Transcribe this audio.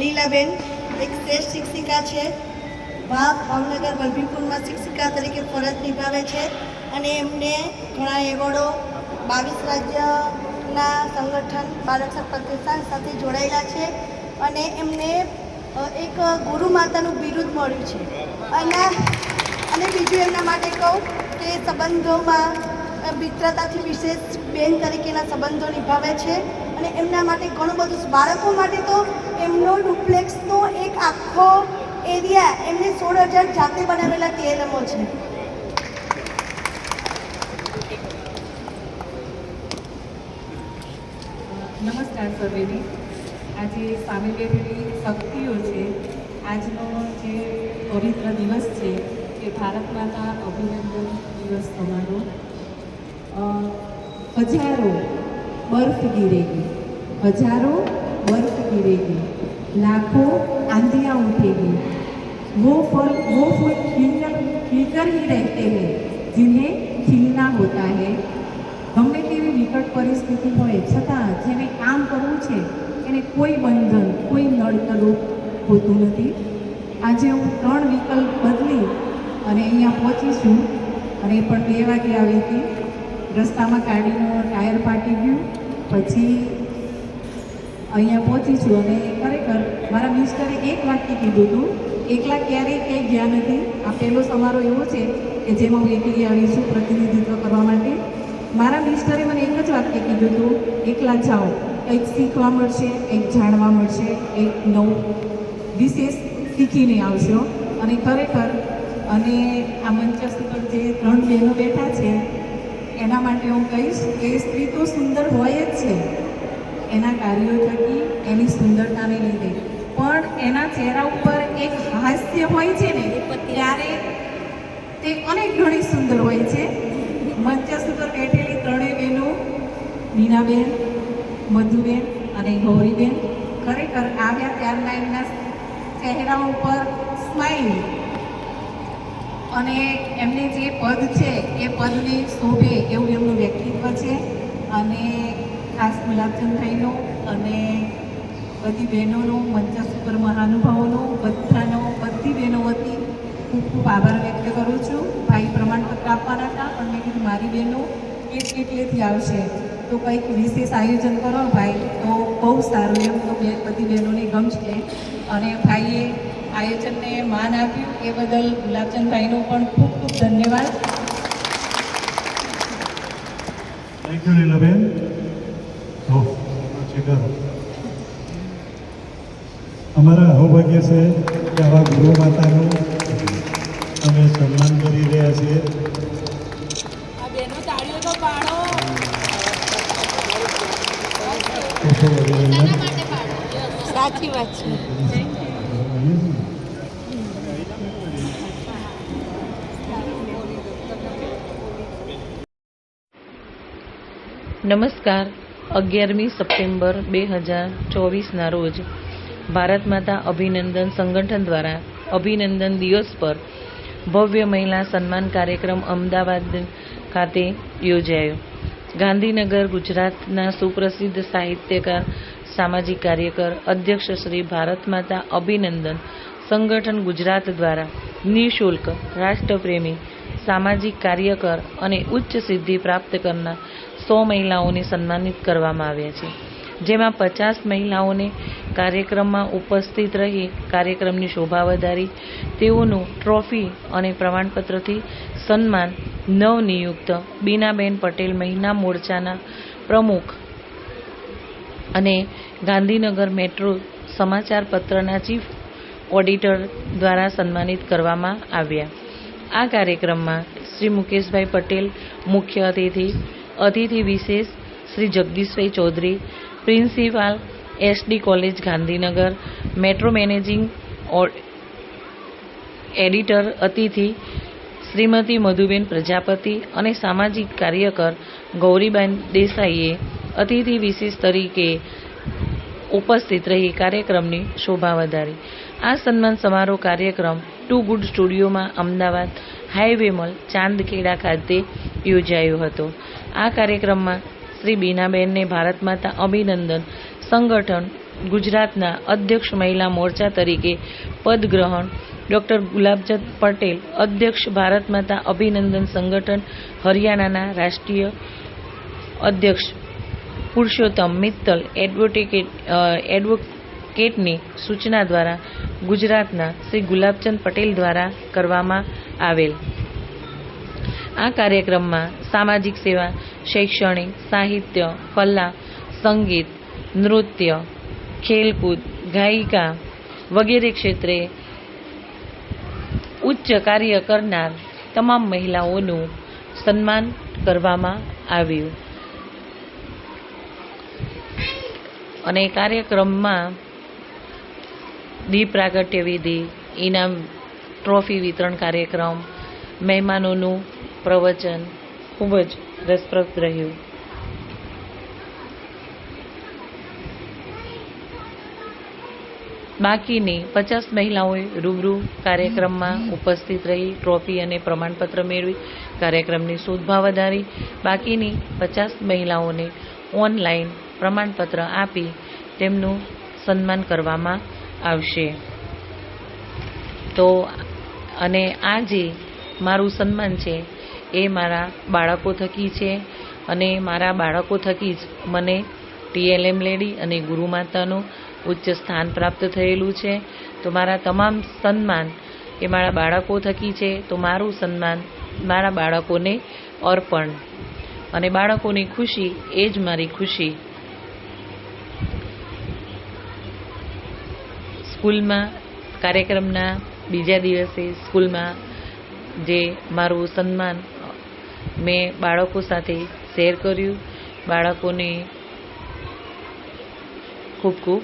લીલાબેન, એક શ્રેષ્ઠ શિક્ષિકા છે. ભા ભાવનગર વલભીપુરમાં શિક્ષિકા તરીકે ફરજ નિભાવે છે અને એમને ઘણા એવોર્ડો બાવીસ રાજ્યના સંગઠન બાળક પ્રતિષ્ઠાન સાથે જોડાયેલા છે અને એમને એક ગુરુ માતાનું બિરુદ મળ્યું છે. અને અને બીજું એમના માટે કહું કે સંબંધોમાં મિત્રતાથી વિશેષ બેન તરીકેના સંબંધો નિભાવે છે. અને એમના માટે ઘણું બધું બાળકો માટે તો એમનો ડુપ્લેક્સનો એક આખો એરિયા એમને સોળ હજાર જાતે બનાવેલા કેરમો છે. નમસ્કાર સર્વેને. આજે સામે બેઠેલી શક્તિઓ છે. આજનો જે પવિત્ર દિવસ છે એ ભારત માતા અભિનંદન દિવસ તમારો હજારો બર્ફ ગિરેગી હજારો બર્ફ ગિરેગી लाखों आंधियाँ उठेगी वो फल वो फूल खिलकर खिलकर ही रहते हैं जिन्हें खिलना होता है ગમે તેવી વિકટ પરિસ્થિતિ હોય છતાં જેને કામ કરવું છે એને કોઈ બંધન કોઈ નડતરૂપ હોતું નથી આજે હું ત્રણ વિકલ્પ બદલી અને અહીંયા પહોંચી છું અને એ પણ બે વાગે આવી હતી રસ્તામાં ગાડીનું ટાયર ફાટી ગયું. પછી અહીંયા પહોંચી છું અને ખરેખર મારા મિસ્ટરે એક વાક્ય કીધું હતું, એકલા ક્યારેય ક્યાંય ગયા નથી. આ પહેલો સમારોહ એવો છે કે જેમાં હું એકલી આવી છું પ્રતિનિધિત્વ કરવા માટે. મારા મિસ્ટરે મને એક જ વાક્ય કીધું હતું, એકલા જાઓ, કંઈક શીખવા મળશે, કંઈક જાણવા મળશે, કંઈક નવું વિશેષ શીખીને આવશો અને ખરેખર, અને આ મંચસ્થ પર જે ત્રણ બહેનો બેઠા છે એના માટે હું કહીશ કે સ્ત્રી તો સુંદર હોય જ છે. એના કાર્યો થકી એની સુંદરતાને લીધે. પણ એના ચહેરા ઉપર એક હાસ્ય હોય છે ને, ત્યારે તે અનેક ઘણી સુંદર હોય છે. મંચસ ઉપર બેઠેલી ત્રણેય બહેનો, મીનાબેન, મધુબેન અને ગૌરીબેન, ખરેખર આવ્યા ત્યારના એમના ચહેરા ઉપર સ્માઇલ અને એમને જે પદ છે, એ પદને શોભે એવું એમનું વ્યક્તિત્વ છે. અને ખાસ ગુલાબચંદભાઈનો અને બધી બહેનોનો મંચસ્થ ઉપર મહાનુભાવોનો, બધાનો, બધી બહેનો વતી હું ખૂબ આભાર વ્યક્ત કરું છું. ભાઈ પ્રમાણપત્ર આપવાના હતા, પણ મેં કીધું મારી બહેનો કેટ કેટલેથી આવશે? તો કંઈક વિશેષ આયોજન કરો. ભાઈ તો બહુ સારું એમ તો બધી બહેનોને ગમશે. અને ભાઈએ આયોજનને માન આપ્યું. એ બદલ ગુલાબચંદભાઈનો પણ ખૂબ ખૂબ ધન્યવાદ. થેન્ક યુ લીલાબેન અમારા સૌભાગ્ય છે કે આવા ગુરુ માતાનું અમે સન્માન કરી રહ્યા છીએ. સાચી વાત છે. નમસ્કાર. અગિયારમી સપ્ટેમ્બર બે હજાર ચોવીસના રોજ ભારત માતા અભિનંદન સંગઠન દ્વારા અભિનંદન દિવસ પર ભવ્ય મહિલા સન્માન કાર્યક્રમ અમદાવાદ ખાતે યોજાયો. ગાંધીનગર ગુજરાતના સુપ્રસિદ્ધ સાહિત્યકાર, સામાજિક કાર્યકર, અધ્યક્ષ શ્રી ભારત માતા અભિનંદન સંગઠન ગુજરાત દ્વારા નિઃશુલ્ક રાષ્ટ્રપ્રેમી, સામાજિક કાર્યકર અને ઉચ્ચ સિદ્ધિ પ્રાપ્ત કરનાર સો મહિલાઓને સન્માનિત કરવામાં આવ્યા છે. જેમાં પચાસ મહિલાઓને કાર્યક્રમમાં ઉપસ્થિત રહી કાર્યક્રમની શોભા વધારી, તેઓનું ટ્રોફી અને પ્રમાણપત્રથી સન્માન નવનિયુક્ત બીનાબેન પટેલ મહિલા મોરચાના પ્રમુખ અને ગાંધીનગર મેટ્રો સમાચાર પત્રના ચીફ ઓડિટર દ્વારા સન્માનિત કરવામાં આવ્યા. આ કાર્યક્રમમાં શ્રી મુકેશભાઈ પટેલ મુખ્ય અતિથિ અતિથિ વિશેષ Shri Jagdishbhai Chaudhary, principal SD college Gandhinagar, metro managing editor અતિથિ શ્રીમતી મધુબેન પ્રજાપતિ અને સામાજિક કાર્યકર ગૌરીબેન દેસાઈએ અતિથિ વિશેષ તરીકે ઉપસ્થિત રહી કાર્યક્રમની શોભા વધારી. આ સન્માન સમારોહ કાર્યક્રમ ટુ ગુડ સ્ટુડિયોમાં અમદાવાદ હાઈવે મોલ ચાંદખેડા ખાતે યોજાયો હતો. આ કાર્યક્રમમાં શ્રી બીનાબેનને ભારત માતા અભિનંદન સંગઠન ગુજરાતના અધ્યક્ષ મહિલા મોરચા તરીકે પદ ગ્રહણ ડોક્ટર ગુલાબચંદ પટેલ, અધ્યક્ષ ભારત માતા અભિનંદન સંગઠન હરિયાણાના રાષ્ટ્રીય અધ્યક્ષ પુરુષોત્તમ મિત્તલ એડવોકેટ એડવોકેટની સૂચના દ્વારા ગુજરાતના શ્રી ગુલાબચંદ પટેલ દ્વારા કરવામાં આવેલ. આ કાર્યક્રમમાં સામાજિક સેવા, શૈક્ષણિક, સાહિત્ય, કલા, સંગીત, નૃત્ય, ખેલકૂદ, ગાયિકા વગેરે ક્ષેત્રે ઉચ્ચ કાર્ય કરનાર તમામ મહિલાઓનું સન્માન કરવામાં આવ્યું. અને કાર્યક્રમમાં દીપ પ્રાગટ્ય વિધિ, ઇનામ, ટ્રોફી વિતરણ કાર્યક્રમ, મહેમાનોનું પ્રવચન ખૂબ જ રસપ્રદ રહ્યું. બાકીની પચાસ મહિલાઓએ રૂબરૂ કાર્યક્રમમાં ઉપસ્થિત રહી, ટ્રોફી અને પ્રમાણપત્ર મેળવી, કાર્યક્રમની શોધભા વધારી. બાકીની પચાસ મહિલાઓને ઓનલાઈન પ્રમાણપત્ર આપી તેમનું સન્માન કરવામાં આવશે. તો અને આ જે મારું સન્માન છે એ મારા બાળકો થકી છે અને મારા બાળકો થકી જ મને ટીએલએમ લેડી અને ગુરુમાતાનું ઉચ્ચ સ્થાન પ્રાપ્ત થયેલું છે. તો મારા તમામ સન્માન એ મારા બાળકો થકી છે. તો મારું સન્માન મારા બાળકોને અર્પણ. અને બાળકોની ખુશી એ જ મારી ખુશી. સ્કૂલમાં કાર્યક્રમના બીજા દિવસે સ્કૂલમાં જે મારું સન્માન મેં બાળકો સાથે શેર કર્યું. બાળકોને ખૂબ ખૂબ